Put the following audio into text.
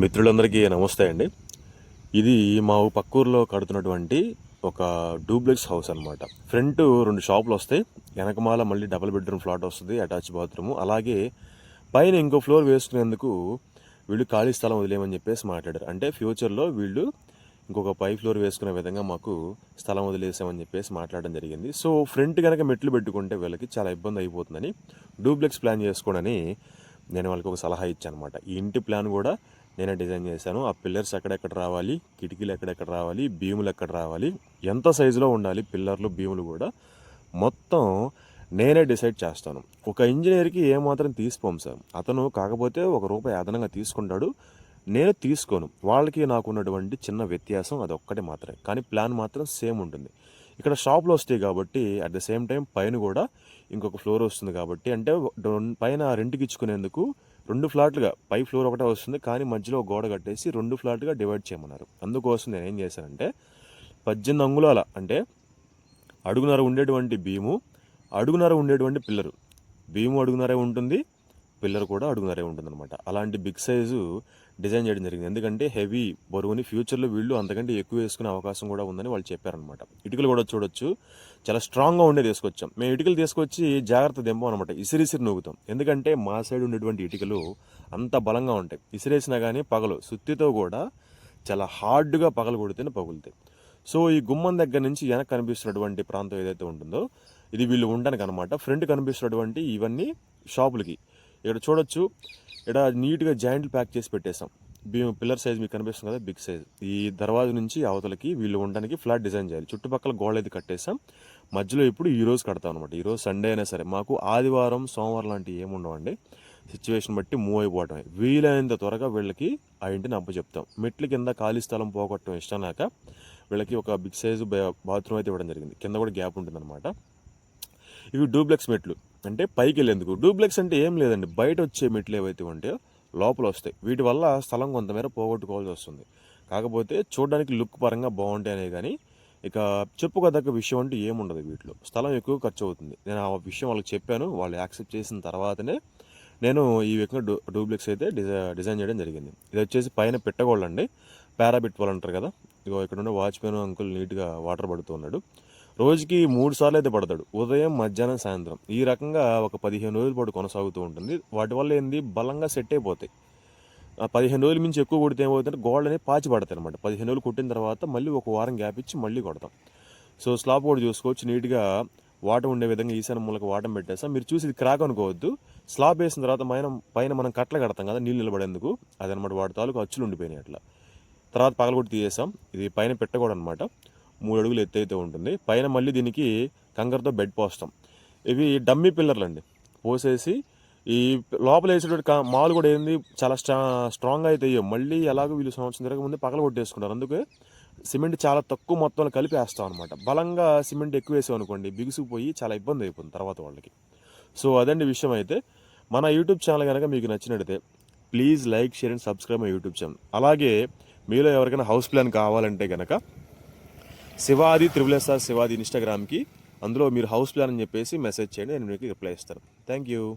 మిత్రులందరికీ నమస్తే అండి. ఇది మా పక్కూరులో కడుతున్నటువంటి ఒక డూప్లెక్స్ హౌస్ అనమాట ఫ్రంట్ రెండు షాపులు వస్తాయి. వెనకమాల మళ్ళీ డబుల్ బెడ్రూమ్ ఫ్లాట్ వస్తుంది అటాచ్ బాత్రూమ్. అలాగే పైన ఇంకో ఫ్లోర్ వేసుకునేందుకు వీళ్ళు ఖాళీ స్థలం వదిలేయమని చెప్పేసి మాట్లాడారు. అంటే ఫ్యూచర్లో వీళ్ళు ఇంకొక పై ఫ్లోర్ వేసుకునే విధంగా మాకు స్థలం వదిలేసామని చెప్పేసి మాట్లాడడం జరిగింది. సో ఫ్రంట్ కనుక మెట్లు పెట్టుకుంటే వీళ్ళకి చాలా ఇబ్బంది అయిపోతుందని డూప్లెక్స్ ప్లాన్ చేసుకోనని నేను వాళ్ళకి ఒక సలహా ఇచ్చాను అనమాట ఈ ఇంటి ప్లాన్ కూడా నేనే డిజైన్ చేశాను. ఆ పిల్లర్స్ ఎక్కడెక్కడ రావాలి కిటికీలు ఎక్కడెక్కడ రావాలి భీములు ఎక్కడ రావాలి ఎంత సైజులో ఉండాలి పిల్లర్లు భీములు కూడా మొత్తం నేనే డిసైడ్ చేస్తాను. ఒక ఇంజనీర్కి ఏమాత్రం తీసుకోం సార్. అతను కాకపోతే ఒక రూపాయి అదనంగా తీసుకుంటాడు. నేను తీసుకోను. వాళ్ళకి నాకు ఉన్నటువంటి చిన్న వ్యత్యాసం అది ఒక్కటి మాత్రమే. కానీ ప్లాన్ మాత్రం సేమ్ ఉంటుంది. ఇక్కడ షాప్లో వస్తాయి కాబట్టి అట్ ద సేమ్ టైం పైన కూడా ఇంకొక ఫ్లోర్ వస్తుంది కాబట్టి అంటే పైన రెంట్కి ఇచ్చుకునేందుకు రెండు ఫ్లాట్లుగా పై ఫ్లోర్ ఒకటే వస్తుంది కానీ మధ్యలో గోడ కట్టేసి రెండు ఫ్లాట్లుగా డివైడ్ చేయమన్నారు. అందుకోసం నేను ఏం చేశానంటే పద్దెనిమిది అంగుళాల అంటే అడుగునర ఉండేటువంటి భీము అడుగునర ఉండేటువంటి పిల్లరు. భీము అడుగునరే ఉంటుంది పిల్లర్ కూడా అడుగునరే ఉంటుంది అనమాట అలాంటి బిగ్ సైజు డిజైన్ చేయడం జరిగింది. ఎందుకంటే హెవీ బరువుని ఫ్యూచర్లో వీళ్ళు అంతకంటే ఎక్కువ వేసుకునే అవకాశం కూడా ఉందని వాళ్ళు చెప్పారనమాట ఇటుకలు కూడా చూడొచ్చు. చాలా స్ట్రాంగ్గా ఉండే తీసుకొచ్చాం మేము ఇటుకలు తీసుకొచ్చి జాగ్రత్త దింపం అనమాట ఇసిరిసిరి నూగుతాం. ఎందుకంటే మా సైడ్ ఉండేటువంటి ఇటుకలు అంత బలంగా ఉంటాయి. ఇసిరేసినా కానీ పగలు. సుత్తితో కూడా చాలా హార్డ్గా పగలు కొడితేనే పగులుతాయి. సో ఈ గుమ్మం దగ్గర నుంచి వెనక కనిపిస్తున్నటువంటి ప్రాంతం ఏదైతే ఉంటుందో ఇది వీళ్ళు ఉండడానికి అనమాట ఫ్రంట్ కనిపిస్తున్నటువంటి ఇవన్నీ షాపులకి. ఇక్కడ చూడొచ్చు. ఇక్కడ నీట్గా జాయింట్లు ప్యాక్ చేసి పెట్టేసాం బియ్యం పిల్లర్ సైజ్ మీకు కనిపిస్తుంది కదా బిగ్ సైజ్. ఈ దర్వాజా నుంచి అవతలకి వీళ్ళు ఉండడానికి ఫ్లాట్ డిజైన్ చేయాలి. చుట్టుపక్కల గోడ అయితే కట్టేసాం మధ్యలో ఇప్పుడు ఈ రోజు కడతాం అనమాట ఈరోజు సండే అయినా సరే మాకు ఆదివారం సోమవారం లాంటివి ఏముండవండి సిచ్యువేషన్ బట్టి మూవ్ అయిపోవటమే. వీలైనంత త్వరగా వీళ్ళకి ఆ ఇంటిని అప్పు చెప్తాం. మెట్ల కింద ఖాళీ స్థలం పోగొట్టడం ఇష్టం లేక వీళ్ళకి ఒక బిగ్ సైజు బాత్రూమ్ అయితే ఇవ్వడం జరిగింది. కింద కూడా గ్యాప్ ఉంటుందన్నమాట. ఇవి డూప్లెక్స్ మెట్లు. అంటే పైకి వెళ్ళేందుకు డూప్లెక్స్ అంటే ఏం లేదండి. బయట వచ్చే మెట్లు ఏవైతే ఉంటాయో లోపల వస్తాయి వీటి వల్ల స్థలం కొంతమేర పోగొట్టుకోవాల్సి వస్తుంది కాకపోతే చూడడానికి లుక్ పరంగా బాగుంటాయి అనే కానీ ఇక చెప్పుకోదగ్గ విషయం అంటే ఏముండదు వీటిలో. స్థలం ఎక్కువ ఖర్చు అవుతుంది నేను ఆ విషయం వాళ్ళకి చెప్పాను. వాళ్ళు యాక్సెప్ట్ చేసిన తర్వాతనే నేను ఈ విధంగా డూ డూప్లెక్స్ అయితే డిజై డిజైన్ చేయడం జరిగింది. ఇది వచ్చేసి పైన పెట్టగోళ్ళండి. పారాబిట్ వాళ్ళు అంటారు కదా. ఇగో ఇక్కడ ఉండే వాచ్మెన్ అంకుల్ నీట్గా వాటర్ పడుతున్నాడు రోజుకి మూడు సార్లు అయితే పడతాడు. ఉదయం మధ్యాహ్నం సాయంత్రం. ఈ రకంగా ఒక పదిహేను రోజుల పాటు కొనసాగుతూ ఉంటుంది. వాటి వల్ల ఏంది? బలంగా సెట్ అయిపోతాయి. ఆ పదిహేను రోజుల మించి ఎక్కువ కొడితే ఏమవుతుందంటే గోల్డ్ అనేది పాచి పడతాయి అనమాట పదిహేను రోజులు కొట్టిన తర్వాత మళ్ళీ ఒక వారం గ్యాప్ ఇచ్చి మళ్ళీ కొడతాం. సో స్లాబ్ కూడా చూసుకోవచ్చు. నీట్గా వాటర్ ఉండే విధంగా ఈశాన మూలక వాటం పెట్టేస్తాం. మీరు చూసి ఇది క్రాక్ అనుకోవద్దు. స్లాబ్ వేసిన తర్వాత పైన పైన మనం కట్టలు కడతాం కదా నీళ్ళు నిలబడేందుకు. అదనమాట వాటి తాలూకు అచ్చులు ఉండిపోయినాయి అట్లా. తర్వాత పగలగొట్టి తీసేసాం ఇది పైన పెట్టకూడదు అనమాట మూడు అడుగులు ఎత్తైతే ఉంటుంది. పైన మళ్ళీ దీనికి కంకరతో బెడ్ పోస్తాం. ఇవి డమ్మీ పిల్లర్లు అండి పోసేసి ఈ లోపల వేసేటువంటి మాలు కూడా ఏంది చాలా స్ట్రా స్ట్రాంగ్ అయితే మళ్ళీ ఎలాగో వీళ్ళు సంవత్సరం తిరగ ముందే పగల కొట్టేసుకుంటారు. అందుకే సిమెంట్ చాలా తక్కువ మొత్తంలో కలిపి వేస్తాం అనమాట బలంగా సిమెంట్ ఎక్కువ వేసాం అనుకోండి బిగుసుకుపోయి చాలా ఇబ్బంది అయిపోతుంది తర్వాత వాళ్ళకి. సో అదండి విషయం అయితే. మన యూట్యూబ్ ఛానల్ కనుక మీకు నచ్చినట్టయితే please like share and subscribe my YouTube channel. అలాగే మీలో ఎవరికైనా హౌస్ ప్లాన్ కావాలంటే కనుక శివాది త్రిబుల్ ఎస్ఆర్ శివాది ఇన్స్టాగ్రామ్కి అందులో మీరు హౌస్ ప్లాన్ అని చెప్పేసి మెసేజ్ చేయండి నేను మీకు రిప్లై ఇస్తాను. Thank you.